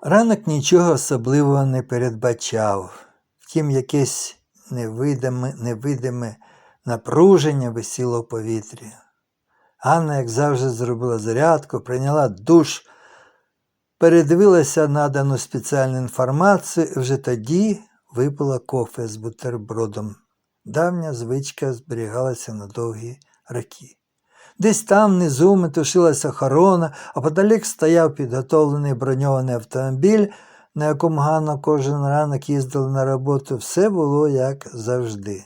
Ранок нічого особливого не передбачав, втім, якесь невидиме, невидиме напруження висіло в повітрі. Ганна, як завжди, зробила зарядку, прийняла душ, передивилася надану спеціальну інформацію і вже тоді випила кофе з бутербродом. Давня звичка зберігалася на довгі роки. Десь там внизу метушилася охорона, а подалік стояв підготовлений броньований автомобіль, на якому Ганна кожен ранок їздила на роботу. Все було як завжди.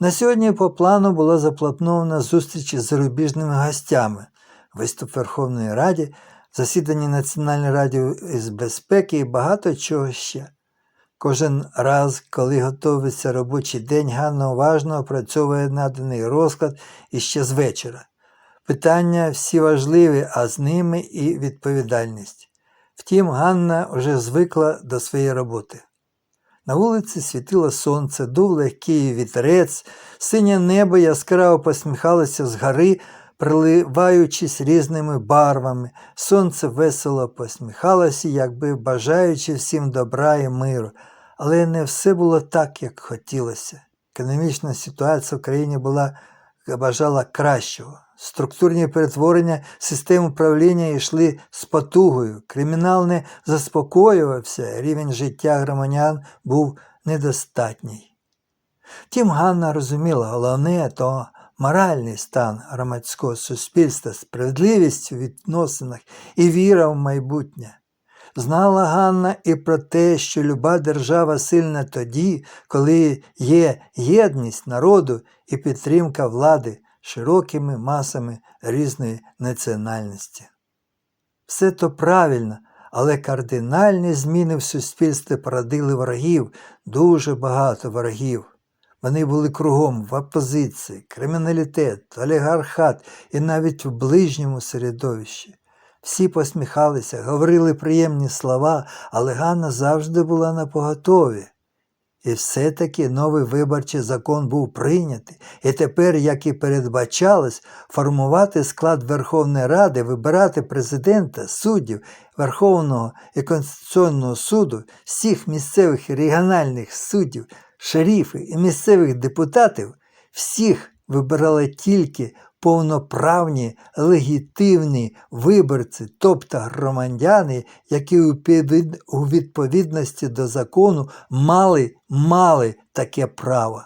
На сьогодні по плану була запланована зустріч із зарубіжними гостями, виступ Верховної Раді, засідання Національної ради із безпеки і багато чого ще. Кожен раз, коли готується робочий день, Ганна уважно опрацьовує наданий розклад іще з вечора. Питання всі важливі, а з ними і відповідальність. Втім, Ганна вже звикла до своєї роботи. На вулиці світило сонце, дув легкий вітерець, синє небо яскраво посміхалося з гори, приливаючись різними барвами. Сонце весело посміхалося, якби бажаючи всім добра і миру. Але не все було так, як хотілося. Економічна ситуація в країні була бажала кращого. Структурні перетворення систем управління йшли з потугою. Кримінал не заспокоювався, рівень життя громадян був недостатній. Втім, Ганна розуміла, головне то моральний стан громадського суспільства, справедливість у відносинах і віра в майбутнє. Знала Ганна і про те, що люба держава сильна тоді, коли є єдність народу і підтримка влади широкими масами різної національності. Все то правильно, але кардинальні зміни в суспільстві породили ворогів, дуже багато ворогів. Вони були кругом в опозиції, криміналітет, олігархат і навіть в ближньому середовищі. Всі посміхалися, говорили приємні слова, але Ганна завжди була на поготові. І все-таки новий виборчий закон був прийнятий, і тепер, як і передбачалось, формувати склад Верховної Ради, вибирати президента, суддів Верховного і Конституційного суду, всіх місцевих і регіональних суддів, шерифів і місцевих депутатів, всіх вибирали тільки повноправні легітимні виборці, тобто громадяни, які у відповідності до закону мали, мали таке право.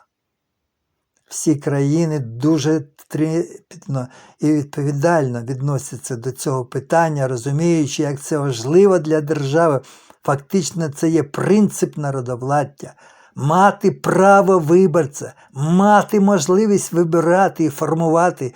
Всі країни дуже трепетно і відповідально відносяться до цього питання, розуміючи, як це важливо для держави. Фактично, це є принцип народовладдя. Мати право виборця, мати можливість вибирати і формувати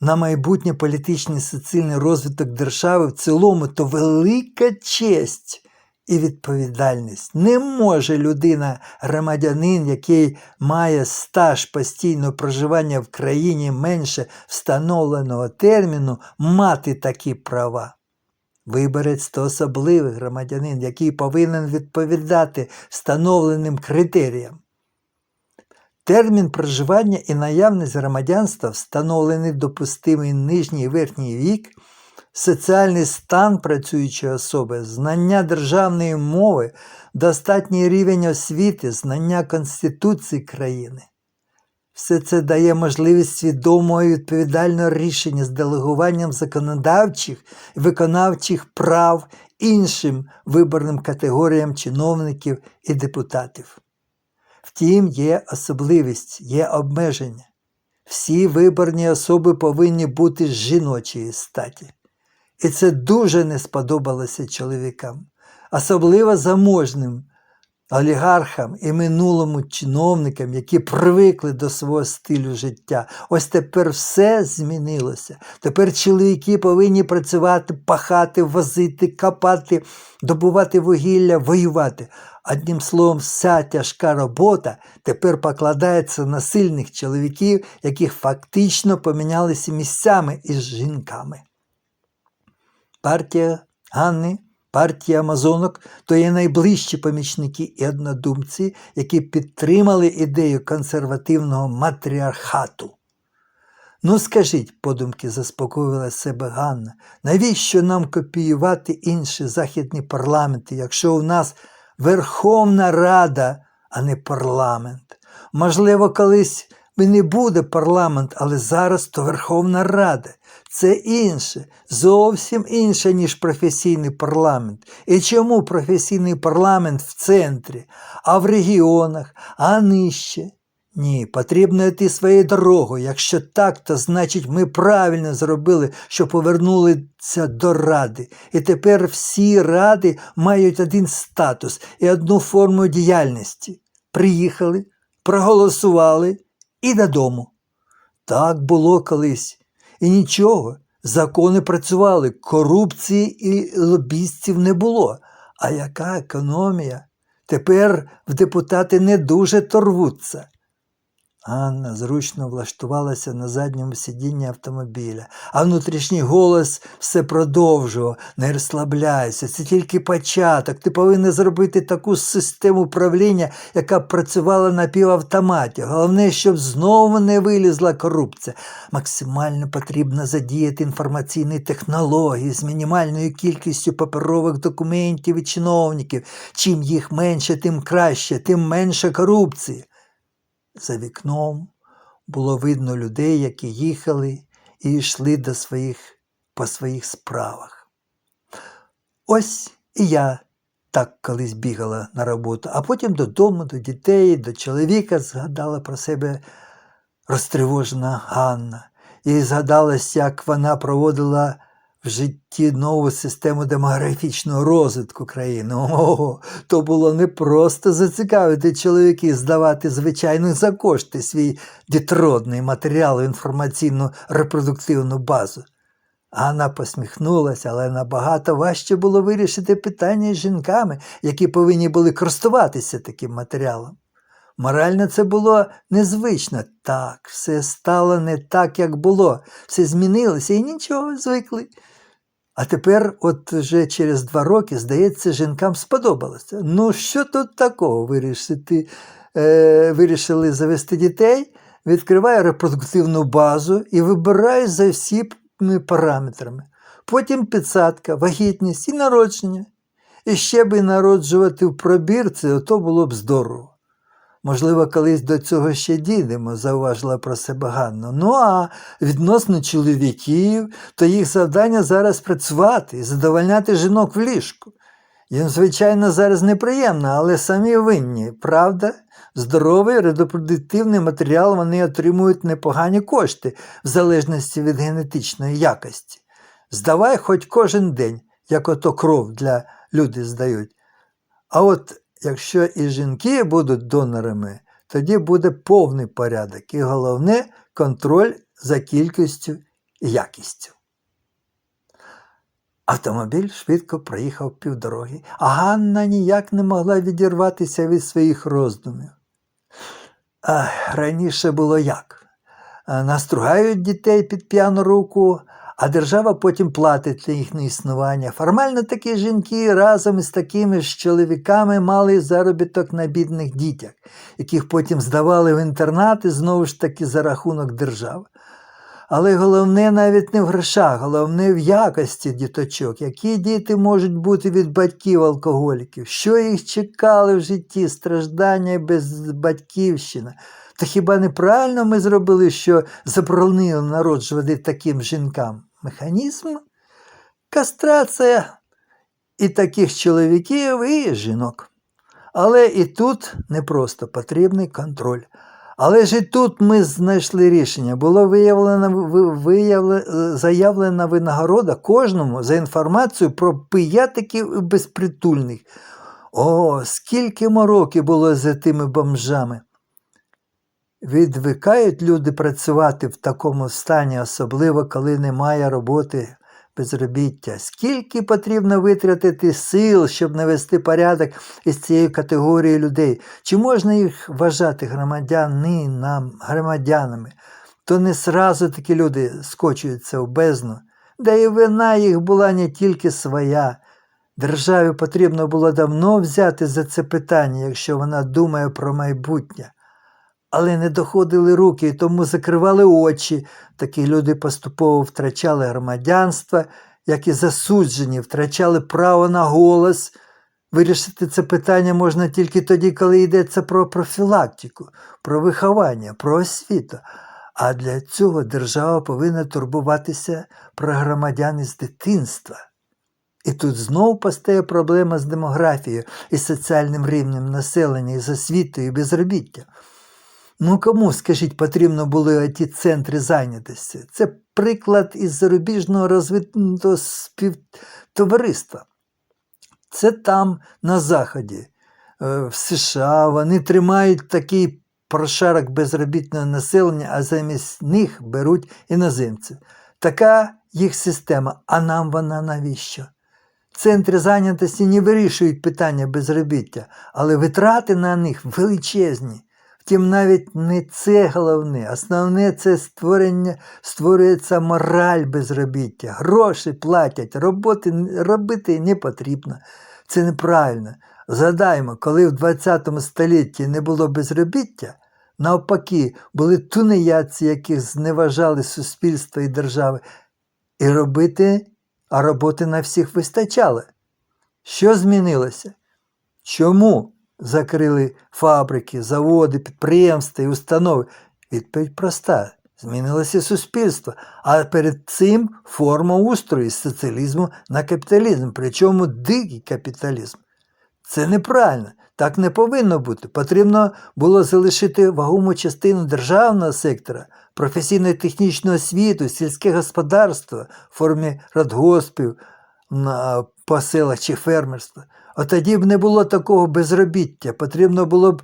на майбутнє політичний соціальний розвиток держави в цілому, то велика честь і відповідальність. Не може людина, громадянин, який має стаж постійного проживання в країні менше встановленого терміну, мати такі права. Виборець то особливий громадянин, який повинен відповідати встановленим критеріям. Термін проживання і наявність громадянства, встановлений допустимий нижній і верхній вік, соціальний стан працюючої особи, знання державної мови, достатній рівень освіти, знання Конституції країни. Все це дає можливість свідомого і відповідального рішення з делегуванням законодавчих і виконавчих прав іншим виборним категоріям чиновників і депутатів. Втім, є особливість, є обмеження. Всі виборні особи повинні бути з жіночої статі. І це дуже не сподобалося чоловікам, особливо заможним олігархам і минулому чиновникам, які привикли до свого стилю життя. Ось тепер все змінилося. Тепер чоловіки повинні працювати, пахати, возити, копати, добувати вугілля, воювати. Одним словом, вся тяжка робота тепер покладається на сильних чоловіків, яких фактично помінялися місцями із жінками. Партія Ганни Партія Амазонок то є найближчі помічники і однодумці, які підтримали ідею консервативного матріархату. Ну, скажіть, подумки заспокоїла себе Ганна, навіщо нам копіювати інші західні парламенти, якщо у нас Верховна Рада, а не парламент? Можливо, колись і не буде парламент, але зараз то Верховна Рада. Це інше, зовсім інше, ніж професійний парламент. І чому професійний парламент в центрі, а в регіонах, а нижче? Ні, потрібно йти своєю дорогою. Якщо так, то значить ми правильно зробили, що повернулися до ради. І тепер всі ради мають один статус і одну форму діяльності. Приїхали, проголосували і додому. Так було колись. І нічого, закони працювали, корупції і лобістів не було. А яка економія? Тепер в депутати не дуже торвуться. Анна зручно влаштувалася на задньому сидінні автомобіля, а внутрішній голос все продовжував. Не розслабляйся, це тільки початок. Ти повинна зробити таку систему управління, яка б працювала на півавтоматі. Головне, щоб знову не вилізла корупція. Максимально потрібно задіяти інформаційні технології з мінімальною кількістю паперових документів і чиновників. Чим їх менше, тим краще, тим менше корупції. За вікном було видно людей, які їхали і йшли до своїх, по своїх справах. Ось і я так колись бігала на роботу, а потім додому, до дітей, до чоловіка згадала про себе розтривожена Ганна. І згадалось, як вона проводила в житті нову систему демографічного розвитку країни. Ого, то було не просто зацікавити чоловіків здавати звичайно за кошти свій дітродний матеріал інформаційну репродуктивну базу. Ганна посміхнулася, але набагато важче було вирішити питання з жінками, які повинні були користуватися таким матеріалом. Морально це було незвично. Так, все стало не так, як було, все змінилося і нічого звикли. А тепер, от вже через два роки, здається, жінкам сподобалося. Ну, що тут такого вирішити? Е, вирішили завести дітей, відкриває репродуктивну базу і вибирає за всіми параметрами. Потім підсадка, вагітність і народження. І ще би народжувати в пробірці, то було б здорово. Можливо, колись до цього ще дійдемо, зауважила про себе Ганна. Ну а відносно чоловіків, то їх завдання зараз працювати і задовольняти жінок в ліжку. Їм, звичайно, зараз неприємно, але самі винні, правда? Здоровий репродуктивний матеріал вони отримують непогані кошти в залежності від генетичної якості. Здавай хоч кожен день, як ото кров для людей здають. А от якщо і жінки будуть донорами, тоді буде повний порядок і головне контроль за кількістю і якістю. Автомобіль швидко проїхав півдороги, а Ганна ніяк не могла відірватися від своїх роздумів. Ах, раніше було як? Настругають дітей під п'яну руку, а держава потім платить за їхнє існування. Формально такі жінки разом із такими ж чоловіками мали заробіток на бідних дітях, яких потім здавали в інтернати знову ж таки за рахунок держави. Але головне навіть не в грошах, головне в якості діточок, які діти можуть бути від батьків алкоголіків, що їх чекали в житті, страждання і безбатьківщина. Та хіба неправильно ми зробили, що заборонили народжувати таким жінкам? Механізм? Кастрація і таких чоловіків, і жінок. Але і тут не просто потрібний контроль. Але ж і тут ми знайшли рішення. Було виявлено, виявлено, заявлена винагорода кожному за інформацію про пиятиків і безпритульних. О, скільки мороки було за тими бомжами. Відвикають люди працювати в такому стані, особливо коли немає роботи безробіття. Скільки потрібно витратити сил, щоб навести порядок із цією категорією людей? Чи можна їх вважати громадянинам, громадянами? То не сразу такі люди скочуються в бездну, де і вина їх була не тільки своя. Державі потрібно було давно взяти за це питання, якщо вона думає про майбутнє. Але не доходили руки, і тому закривали очі. Такі люди поступово втрачали громадянство, як і засуджені, втрачали право на голос. Вирішити це питання можна тільки тоді, коли йдеться про профілактику, про виховання, про освіту. А для цього держава повинна турбуватися про громадян із дитинства. І тут знову постає проблема з демографією і соціальним рівнем населення, і з освітою, і безробіття. Ну кому, скажіть, потрібно були ті центри зайнятості? Це приклад із зарубіжного розвитого співтовариства. Це там, на Заході, е, в США, вони тримають такий прошарок безробітного населення, а замість них беруть іноземців. Така їх система, а нам вона навіщо? Центри зайнятості не вирішують питання безробіття, але витрати на них величезні. Втім, навіть не це головне. Основне це створення, створюється мораль безробіття. Гроші платять, роботи робити не потрібно. Це неправильно. Згадаймо, коли в 20 столітті не було безробіття, навпаки, були тунеядці, яких зневажали суспільство і держави, і робити, а роботи на всіх вистачало. Що змінилося? Чому закрили фабрики, заводи, підприємства і установи? Відповідь проста. Змінилося суспільство, а перед цим форма устрою з соціалізму на капіталізм, причому дикий капіталізм. Це неправильно, так не повинно бути. Потрібно було залишити вагому частину державного сектора, професійно-технічну освіту, сільське господарство в формі радгоспів по селах чи фермерства. От тоді б не було такого безробіття. Потрібно було б,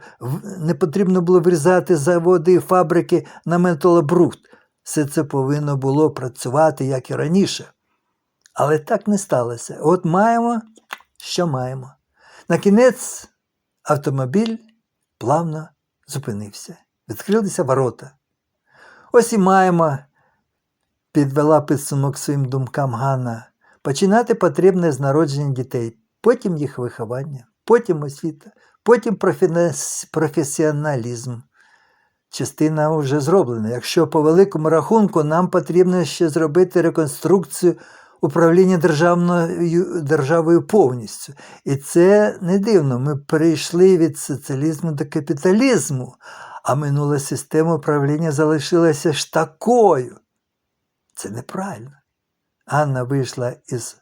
не потрібно було врізати заводи і фабрики на металобрухт. Все це повинно було працювати, як і раніше. Але так не сталося. От маємо, що маємо. На кінець автомобіль плавно зупинився. Відкрилися ворота. Ось і маємо, підвела підсумок своїм думкам Ганна. Починати потрібне з народження дітей, потім їх виховання, потім освіта, потім професіоналізм. Частина вже зроблена. Якщо по великому рахунку нам потрібно ще зробити реконструкцію управління державною державою повністю. І це не дивно. Ми перейшли від соціалізму до капіталізму, а минула система управління залишилася ж такою. Це неправильно. Анна вийшла із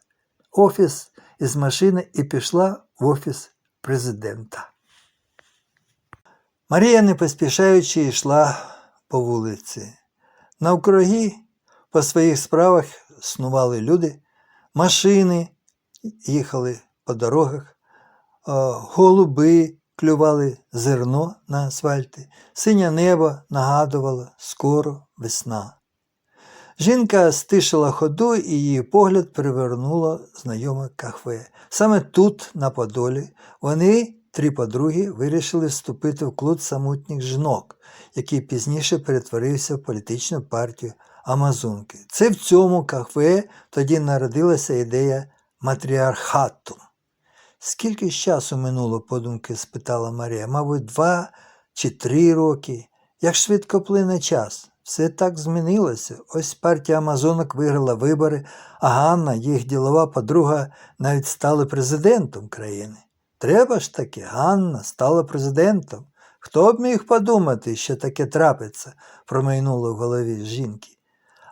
офіс, із машини і пішла в офіс президента. Марія, не поспішаючи, йшла по вулиці. Навкруги по своїх справах снували люди, машини їхали по дорогах, голуби клювали зерно на асфальті, синє небо нагадувало скоро весна. Жінка стишила ходу і її погляд привернуло знайоме кафе. Саме тут, на Подолі, вони, три подруги, вирішили вступити в клуб самотніх жінок, який пізніше перетворився в політичну партію Амазонки. Це в цьому кафе тоді народилася ідея матріархату. Скільки ж часу минуло, подумки? спитала Марія. Мабуть, два чи три роки. Як швидко плине час? Все так змінилося. Ось партія Амазонок виграла вибори, а Ганна, їх ділова подруга, навіть стала президентом країни. Треба ж таки, Ганна стала президентом. Хто б міг подумати, що таке трапиться, промайнуло в голові жінки.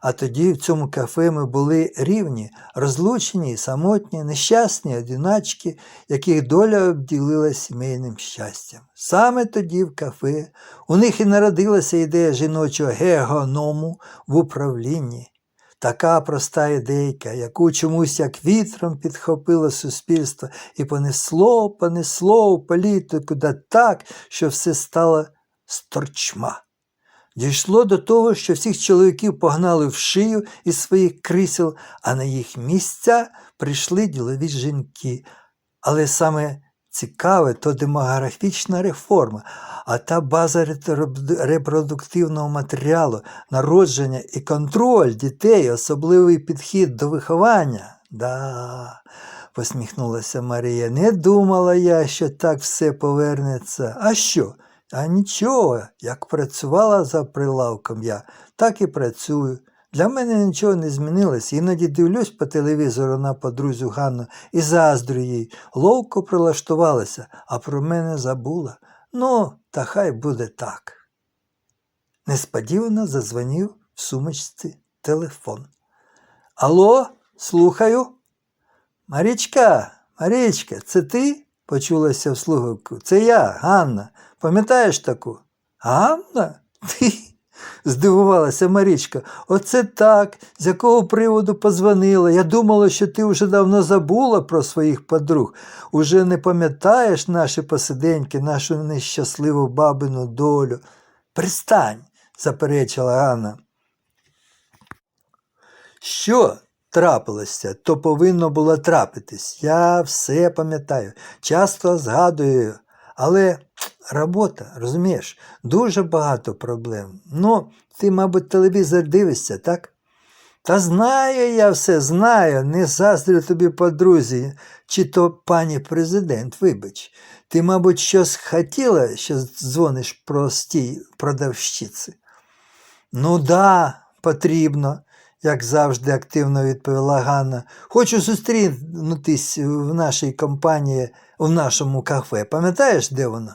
А тоді в цьому кафе ми були рівні, розлучені, самотні, нещасні, одиначки, яких доля обділила сімейним щастям. Саме тоді в кафе у них і народилася ідея жіночого гегоному в управлінні. Така проста ідейка, яку чомусь як вітром підхопило суспільство і понесло, понесло у політику да так, що все стало сторчма. Дійшло до того, що всіх чоловіків погнали в шию із своїх крісел, а на їх місця прийшли ділові жінки. Але саме цікаве то демографічна реформа, а та база репродуктивного матеріалу, народження і контроль дітей, особливий підхід до виховання. Да, посміхнулася Марія. Не думала я, що так все повернеться. А що? А нічого, як працювала за прилавком я, так і працюю. Для мене нічого не змінилось. Іноді дивлюсь по телевізору на подрузю Ганну і заздрю їй. Ловко прилаштувалася, а про мене забула. Ну, та хай буде так. Несподівано задзвонив в сумочці телефон. Алло, слухаю. Марічка, Марічка, це ти? почулася в слухавку. Це я, Ганна. Пам'ятаєш таку? Ганна? Ти? здивувалася Марічка. Оце так, з якого приводу позвонила. Я думала, що ти вже давно забула про своїх подруг. Уже не пам'ятаєш наші посиденьки, нашу нещасливу бабину долю. Пристань, заперечила Ганна. Що трапилося, то повинно було трапитись. Я все пам'ятаю, часто згадую, але робота, розумієш, дуже багато проблем. Ну, ти, мабуть, телевізор дивишся, так? Та знаю я все, знаю, не заздрю тобі подрузі, чи то пані президент, вибач. Ти, мабуть, щось хотіла, що дзвониш простій продавщиці? Ну да, потрібно, як завжди активно відповіла Ганна. Хочу зустрінутись в нашій компанії, в нашому кафе. Пам'ятаєш, де воно?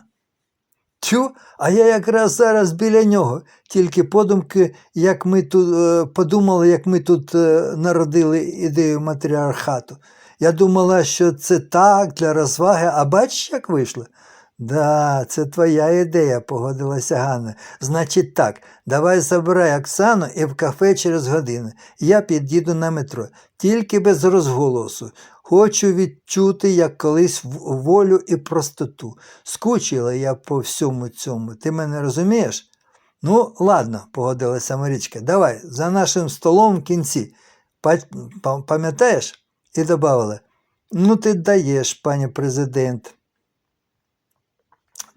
Тю, а я якраз зараз біля нього, тільки подумки, як ми тут е, подумали, як ми тут е, народили ідею матріархату. Я думала, що це так для розваги, а бачиш, як вийшло? Да, це твоя ідея, погодилася Ганна. Значить так, давай забирай Оксану і в кафе через годину. Я під'їду на метро, тільки без розголосу. Хочу відчути, як колись волю і простоту. Скучила я по всьому цьому. Ти мене розумієш? Ну, ладно, погодилася Марічка. Давай, за нашим столом в кінці. Па- па- Пам'ятаєш? І додавала. Ну, ти даєш, пані президент.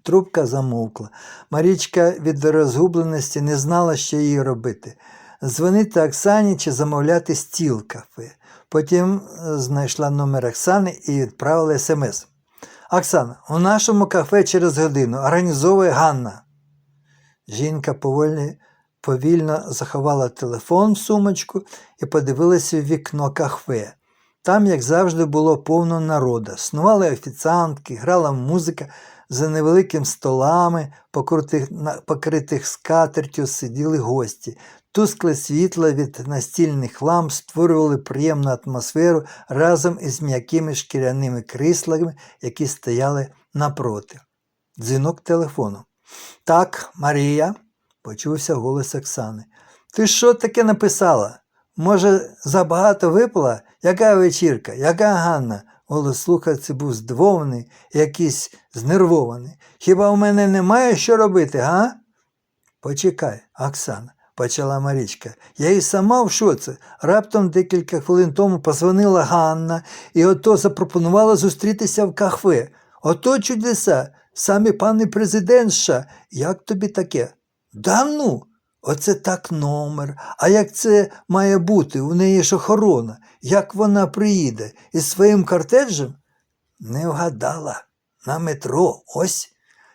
Трубка замовкла. Марічка від розгубленості не знала, що їй робити. Дзвонити Оксані чи замовляти стіл кафе. Потім е, знайшла номер Оксани і відправила смс. Оксана, у нашому кафе через годину організовує Ганна. Жінка повольно, повільно заховала телефон в сумочку і подивилася в вікно кафе. Там, як завжди, було повно народу. Снували офіціантки, грала музика, за невеликими столами, покрутих, покритих скатертю, сиділи гості. Тускле світло від настільних ламп створювали приємну атмосферу разом із м'якими шкіряними кріслами, які стояли напроти. Дзвінок телефону. Так, Марія, почувся голос Оксани. Ти що таке написала? Може, забагато випила? Яка вечірка? Яка Ганна? Голос слухавці був здивований, якийсь знервований. Хіба у мене немає що робити, га? Почекай, Оксана, почала Марічка. Я і сама в шоці. Раптом декілька хвилин тому позвонила Ганна і ото запропонувала зустрітися в кафе. Ото чудеса, самі пане президент США. Як тобі таке? Да ну, оце так номер. А як це має бути? У неї ж охорона. Як вона приїде? Із своїм кортеджем? Не вгадала. На метро, ось.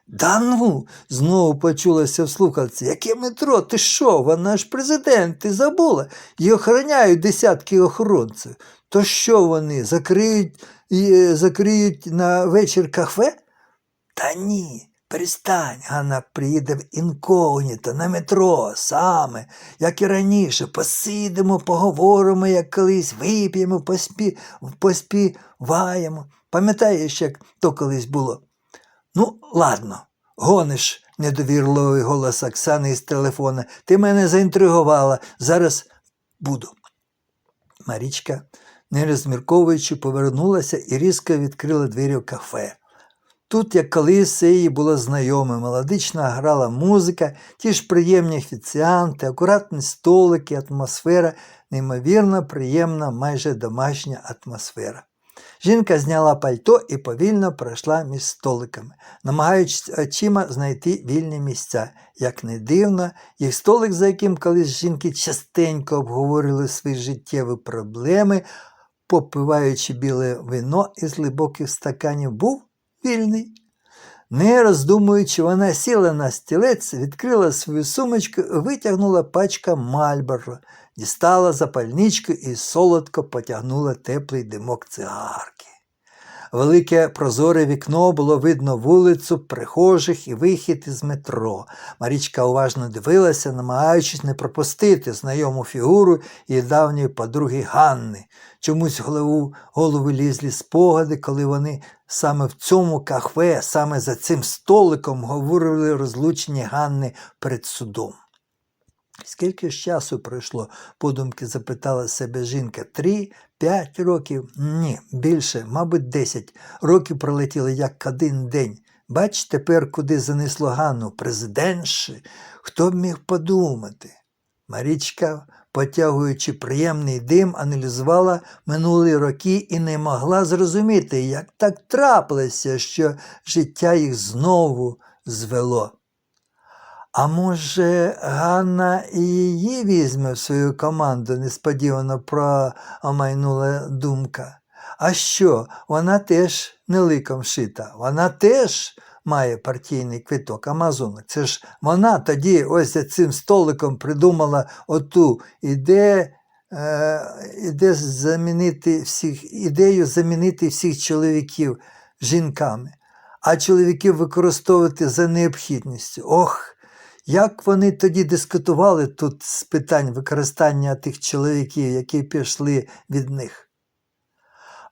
Да ну, знову почулося в слухавці. Яке метро? Ти що? Вона ж президент, ти забула. Її охороняють десятки охоронців. То що вони закриють, закриють на вечір кафе? Та ні, перестань, Ганна приїде в інкогніто, на метро, саме, як і раніше, посидимо, поговоримо, як колись, вип'ємо, поспі, поспіваємо. Пам'ятаєш, як то колись було? Ну, ладно, гониш, недовірливий голос Оксани із телефона. Ти мене заінтригувала. Зараз буду. Марічка, не розмірковуючи, повернулася і різко відкрила двері кафе. Тут, як колись, їй було знайоме, мелодично грала музика, ті ж приємні офіціанти, акуратні столики, атмосфера, неймовірно приємна, майже домашня атмосфера. Жінка зняла пальто і повільно пройшла між столиками, намагаючись очима знайти вільні місця. Як не дивно, їх столик, за яким колись жінки частенько обговорили свої життєві проблеми, попиваючи біле вино із глибоких стаканів, був вільний. Не роздумуючи, вона сіла на стілець, відкрила свою сумочку, витягнула пачка Мальборо, дістала запальничку і солодко потягнула теплий димок цигарки. Велике прозоре вікно було видно вулицю, прихожих і вихід із метро. Марічка уважно дивилася, намагаючись не пропустити знайому фігуру її давньої подруги Ганни. Чомусь голову, голову лізли спогади, коли вони саме в цьому кафе, саме за цим столиком говорили розлучені Ганни перед судом. Скільки ж часу пройшло, подумки запитала себе жінка. Три, п'ять років? Ні, більше, мабуть, десять. Роки пролетіли як один день. Бач тепер, куди занесло Ганну, президентши. Хто б міг подумати? Марічка, потягуючи приємний дим, аналізувала минулі роки і не могла зрозуміти, як так трапилося, що життя їх знову звело. А може, Ганна і її візьме в свою команду, несподівано промайнула думка. А що, вона теж не ликом шита, вона теж має партійний квиток Амазонок. Це ж вона тоді ось за цим столиком придумала оту іде, е, іде замінити всіх, ідею замінити всіх чоловіків жінками, а чоловіків використовувати за необхідністю. Ох! Як вони тоді дискутували тут з питань використання тих чоловіків, які пішли від них?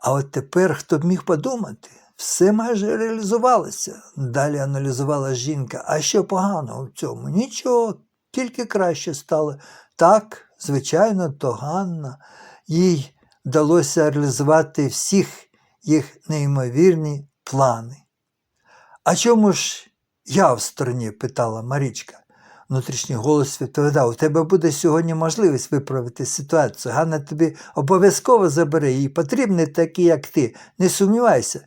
А от тепер хто б міг подумати, все майже реалізувалося. Далі аналізувала жінка. А що поганого в цьому? Нічого, тільки краще стало. Так, звичайно, то Ганна. Їй вдалося реалізувати всіх їх неймовірні плани. А чому ж я в стороні? питала Марічка. Внутрішній голос відповідав, у тебе буде сьогодні можливість виправити ситуацію. Ганна тобі обов'язково забере, їй потрібний такий, як ти. Не сумнівайся.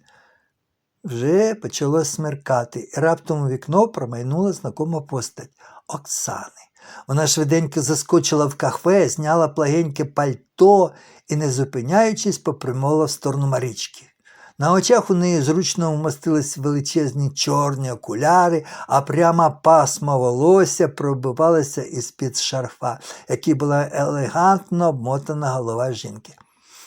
Вже почало смеркати, і раптом у вікно промайнула знакома постать Оксани. Вона швиденько заскочила в кафе, зняла плагеньке пальто і, не зупиняючись, попрямувала в сторону Марічки. На очах у неї зручно вмостились величезні чорні окуляри, а пряма пасма волосся пробивалася із-під шарфа, який була елегантно обмотана голова жінки.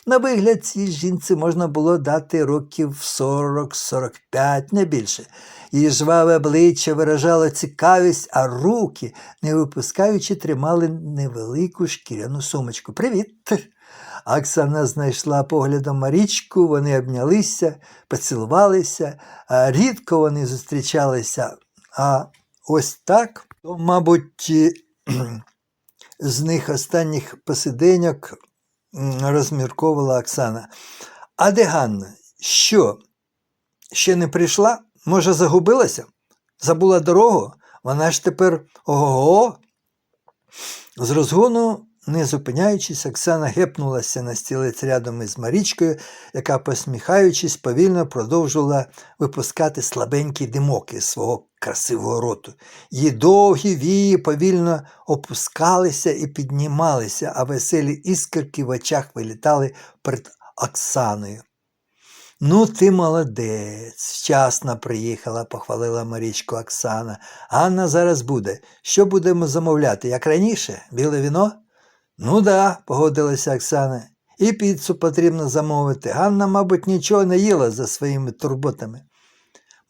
На вигляд цій жінці можна було дати років 40-45, не більше. Її жваве обличчя виражало цікавість, а руки, не випускаючи, тримали невелику шкіряну сумочку. Привіт! Оксана знайшла поглядом Марічку, вони обнялися, поцілувалися, рідко вони зустрічалися. А ось так, то, мабуть, з них останніх посиденьок розмірковувала Оксана. А де Ганна? Що? Ще не прийшла? Може, загубилася? Забула дорогу? Вона ж тепер ого. З розгону не зупиняючись, Оксана гепнулася на стілець рядом із Марічкою, яка, посміхаючись, повільно продовжувала випускати слабенький димок із свого красивого роту. Її довгі вії повільно опускалися і піднімалися, а веселі іскорки в очах вилітали перед Оксаною. Ну, ти молодець, вчасно приїхала, похвалила Марічку Оксана. Ганна зараз буде. Що будемо замовляти, як раніше? Біле віно? Ну да, погодилася Оксана. І піцу потрібно замовити. Ганна, мабуть, нічого не їла за своїми турботами.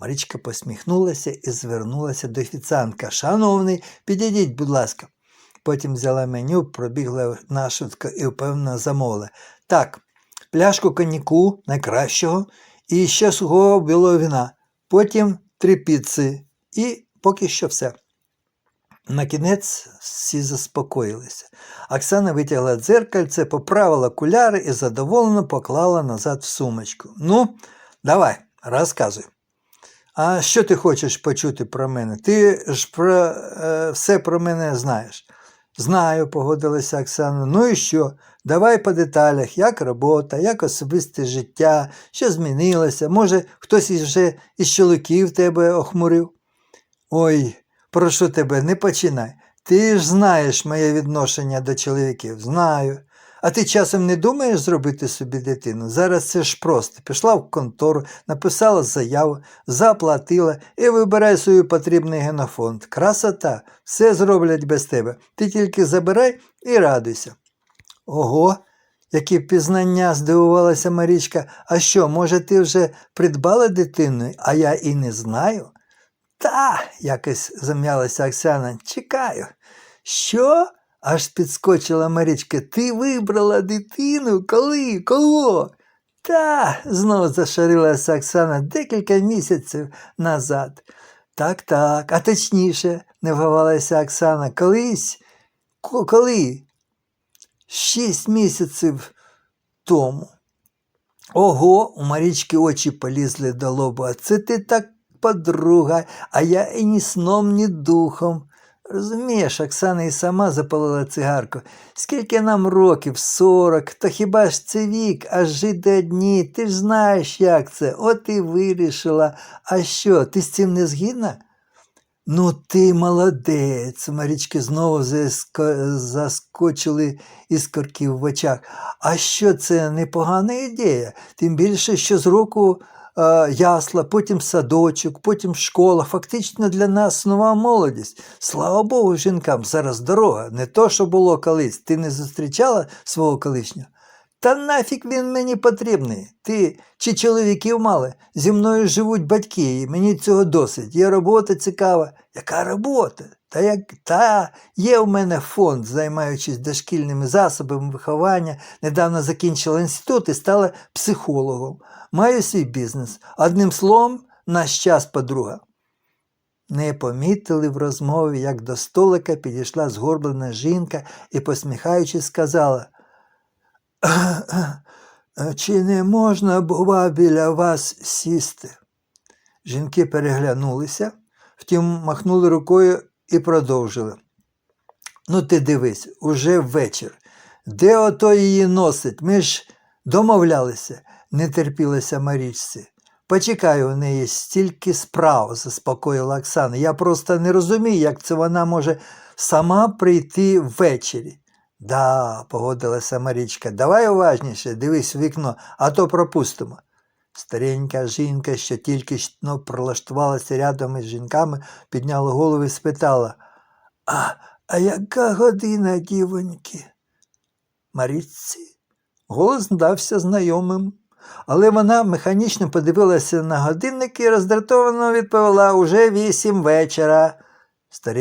Марічка посміхнулася і звернулася до офіціантка. Шановний, підійдіть, будь ласка. Потім взяла меню, пробігла на швидко і впевнено замовила. Так, пляшку коньяку найкращого і ще сухого білого вина. Потім три піци. І поки що все. На кінець всі заспокоїлися. Оксана витягла дзеркальце, поправила окуляри і задоволено поклала назад в сумочку. Ну, давай, розказуй. А що ти хочеш почути про мене? Ти ж про е, все про мене знаєш. Знаю, погодилася Оксана. Ну і що? Давай по деталях, як робота, як особисте життя, що змінилося. Може, хтось вже із чоловіків тебе охмурив? Ой, прошу тебе, не починай. Ти ж знаєш моє відношення до чоловіків. Знаю. А ти часом не думаєш зробити собі дитину? Зараз це ж просто. Пішла в контору, написала заяву, заплатила і вибирай собі потрібний генофонд. Красота, все зроблять без тебе. Ти тільки забирай і радуйся. Ого, які пізнання, здивувалася Марічка. А що, може, ти вже придбала дитину, а я і не знаю? Та, якось зам'ялася Оксана, чекаю. Що? Аж підскочила Марічка. Ти вибрала дитину? Коли? Кого? Та, знову зашарилася Оксана декілька місяців назад. Так, так, а точніше, не вгавалася Оксана, колись, коли? Шість місяців тому. Ого, у Марічки очі полізли до лоба. Це ти так подруга, а я і ні сном, ні духом. Розумієш, Оксана і сама запалила цигарку. Скільки нам років? Сорок. То хіба ж це вік, аж жити одні? Ти ж знаєш, як це. От і вирішила. А що, ти з цим не згідна? Ну, ти молодець. Марічки знову заско- заскочили іскорки в очах. А що це непогана ідея? Тим більше, що з року ясла, потім садочок, потім школа. Фактично для нас нова молодість. Слава Богу, жінкам зараз дорога. Не то, що було колись. Ти не зустрічала свого колишнього? Та нафіг він мені потрібний. Ти чи чоловіків мали? Зі мною живуть батьки, і мені цього досить. Є робота цікава. Яка робота? Та як та є у мене фонд, займаючись дошкільними засобами виховання. Недавно закінчила інститут і стала психологом. Маю свій бізнес. Одним словом, наш час подруга. Не помітили в розмові, як до столика підійшла згорблена жінка і, посміхаючись, сказала чи не можна, бува, біля вас сісти? Жінки переглянулися, втім махнули рукою і продовжили. Ну, ти дивись, уже вечір. Де ото її носить? Ми ж домовлялися, не терпілася Марічці. Почекай, у неї стільки справ, заспокоїла Оксана. Я просто не розумію, як це вона може сама прийти ввечері. Да, погодилася Марічка, давай уважніше, дивись в вікно, а то пропустимо. Старенька жінка, що тільки ну, прилаштувалася рядом із жінками, підняла голову і спитала А, а яка година, дівоньки? Марічці. Голос здався знайомим, але вона механічно подивилася на годинник і роздратовано відповіла уже вісім вечора.